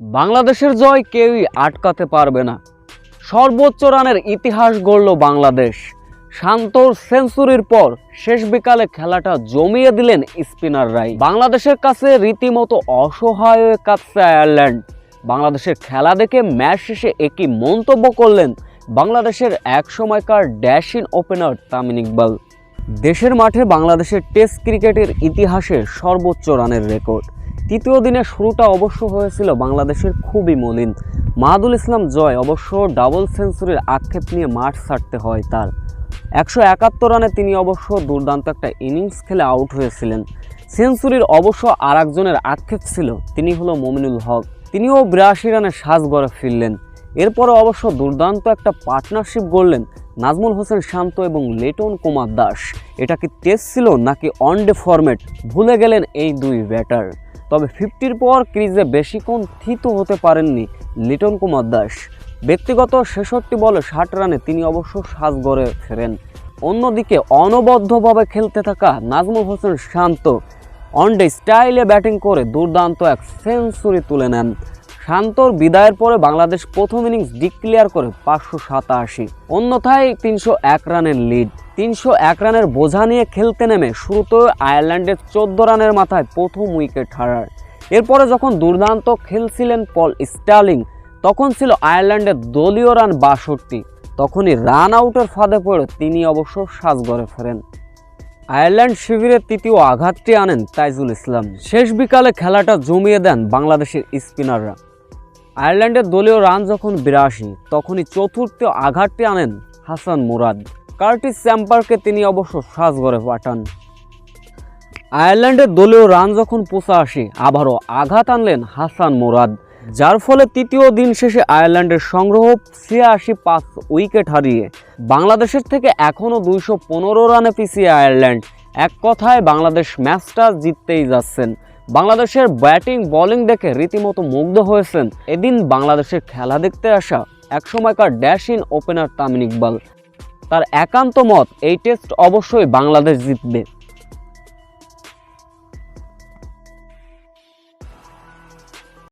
বাংলাদেশের জয় কেউই আটকাতে পারবে না। সর্বোচ্চ রানের ইতিহাস গড়ল বাংলাদেশ। শান্তর সেঞ্চুরির পর শেষ বিকালে খেলাটা জমিয়ে দিলেন স্পিনাররাই বাংলাদেশের কাছে রীতিমতো অসহায় হয়ে কাঁদছে আয়ারল্যান্ড। বাংলাদেশের খেলা দেখে ম্যাচ শেষে একই মন্তব্য করলেন বাংলাদেশের এক সময়কার ড্যাশিন ওপেনার তামিম ইকবাল। দেশের মাঠে বাংলাদেশের টেস্ট ক্রিকেটের ইতিহাসে সর্বোচ্চ রানের রেকর্ড। তৃতীয় দিনের শুরুটা অবশ্য হয়েছিল বাংলাদেশের খুবই মলিন। মাহাদুল ইসলাম জয় অবশ্য ডাবল সেঞ্চুরির আক্ষেপ নিয়ে মাঠ ছাড়তে হয় তার। একশো একাত্তর রানে তিনি অবশ্য দুর্দান্ত একটা ইনিংস খেলে আউট হয়েছিলেন। সেঞ্চুরির অবশ্য আর একজনের আক্ষেপ ছিল, তিনি হলো মমিনুল হক। তিনিও বিরাশি রানে সাজ গড়ে ফিরলেন। এরপরে অবশ্য দুর্দান্ত একটা পার্টনারশিপ গড়লেন নাজমুল হোসেন শান্ত এবং লিটন কুমার দাস। এটা কি টেস্ট ছিল নাকি ওয়ানডে ফরম্যাট ভুলে গেলেন এই দুই ব্যাটার তবে ফিফটির পর ক্রিজে বেশিক্ষণ থিত হতে পারেননি লিটন কুমার দাস। ব্যক্তিগত ছেষট্টি বলে ষাট রানে তিনি অবশ্য সাজ গড়ে ফেরেন। অন্যদিকে অনবদ্যভাবে খেলতে থাকা নাজমুল হোসেন শান্ত ওয়ানডে স্টাইলে ব্যাটিং করে দুর্দান্ত এক সেঞ্চুরি তুলে নেন। শান্তর বিদায়ের পরে বাংলাদেশ প্রথম ইনিংস ডিক্লেয়ার করে পাঁচশো সাতাশি। অন্যথায় তিনশো এক রানের লিড। তিনশো এক রানের বোঝা নিয়ে খেলতে নেমে শুরুতে আয়ারল্যান্ডের চোদ্দ রানের মাথায় প্রথম উইকেট হারার এরপরে যখন দুর্দান্ত খেলছিলেন পল স্টার্লিং, তখন ছিল আয়ারল্যান্ডের দলীয় রান বাষট্টি। তখনই রান আউটের ফাঁদে পড়ে তিনি অবশ্য সাজগড়ে ফেরেন। আয়ারল্যান্ড শিবিরের তৃতীয় আঘাতটি আনেন তাইজুল ইসলাম। শেষ বিকালে খেলাটা জমিয়ে দেন বাংলাদেশের স্পিনাররা। আয়ারল্যান্ডের দলীয় রান যখন বিরাশি, তখনই চতুর্থ আঘাতটি আনেন হাসান মুরাদ। কার্টিস স্যাম্পারকে তিনি অবশ্য সাজগড়ে পাঠান। আয়ারল্যান্ডের দলীয় রান যখন পঁচাশি, আবারও আঘাত আনলেন হাসান মুরাদ, যার ফলে তৃতীয় দিন শেষে আয়ারল্যান্ডের সংগ্রহ ছিয়াশি পাঁচ উইকেট হারিয়ে বাংলাদেশের থেকে এখনও দুইশো পনেরো রানে পিছিয়ে আয়ারল্যান্ড। এক কথায় বাংলাদেশ ম্যাচটা জিততেই যাচ্ছেন বাংলাদেশের ব্যাটিং, বোলিং দেখে রীতিমতো মুগ্ধ হয়েছেন এদিন বাংলাদেশের খেলা দেখতে আসা একসময়কার ড্যাশিন ওপেনার তামিন ইকবাল। তার একান্ত মত, এই টেস্ট অবশ্যই বাংলাদেশ জিতবে।